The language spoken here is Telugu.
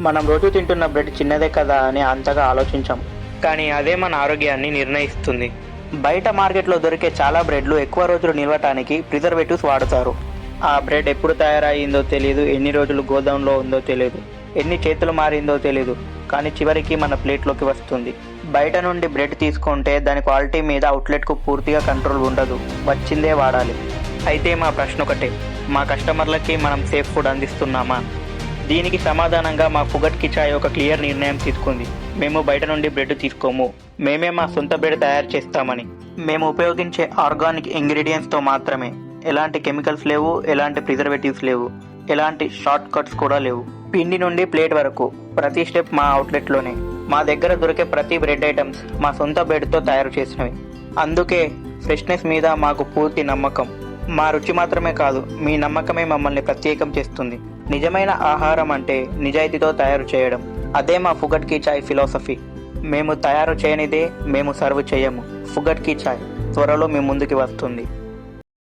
మనం రోజు తింటున్న బ్రెడ్ చిన్నదే కదా అని అంతగా ఆలోచించాం. కానీ అదే మన ఆరోగ్యాన్ని నిర్ణయిస్తుంది. బయట మార్కెట్లో దొరికే చాలా బ్రెడ్లు ఎక్కువ రోజులు నిలవటానికి ప్రిజర్వేటివ్స్ వాడతారు. ఆ బ్రెడ్ ఎప్పుడు తయారయ్యిందో తెలియదు ఎన్ని రోజులు గోదాంలో ఉందో తెలియదు ఎన్ని చేతులు మారిందో తెలియదు కానీ చివరికి మన ప్లేట్లోకి వస్తుంది. బయట నుండి బ్రెడ్ తీసుకుంటే దాని క్వాలిటీ మీద అవుట్లెట్కు పూర్తిగా కంట్రోల్ ఉండదు వచ్చిందే వాడాలి. అయితే మా ప్రశ్న ఒకటే మా కస్టమర్లకి మనం సేఫ్ ఫుడ్ అందిస్తున్నామా? దీనికి సమాధానంగా మా ఫుగట్ కిచాయ్ ఒక క్లియర్ నిర్ణయం తీసుకుంది. మేము బయట నుండి బ్రెడ్ తీసుకోము. మేమే మా సొంత బ్రెడ్ తయారు చేస్తామని. మేము ఉపయోగించే ఆర్గానిక్ ఇంగ్రీడియంట్స్తో మాత్రమే. ఎలాంటి కెమికల్స్ లేవు ఎలాంటి ప్రిజర్వేటివ్స్ లేవు ఎలాంటి షార్ట్ కట్స్ కూడా లేవు. పిండి నుండి ప్లేట్ వరకు ప్రతి స్టెప్ మా అవుట్లెట్లోనే మా దగ్గర దొరికే ప్రతి బ్రెడ్ ఐటమ్స్ మా సొంత బ్రెడ్తో తయారు చేసినవి. అందుకే ఫ్రెష్నెస్ మీద మాకు పూర్తి నమ్మకం. మా రుచి మాత్రమే కాదు మీ నమ్మకమే మమ్మల్ని ప్రత్యేకం చేస్తుంది. నిజమైన ఆహారం అంటే నిజాయితీతో తయారు చేయడం. అదే మా ఫుగట్ కీ చాయ్ ఫిలాసఫీ. మేము తయారు చేయనిదే మేము సర్వ్ చేయము. ఫుగట్ కీ చాయ్ త్వరలో మీ ముందుకి వస్తుంది.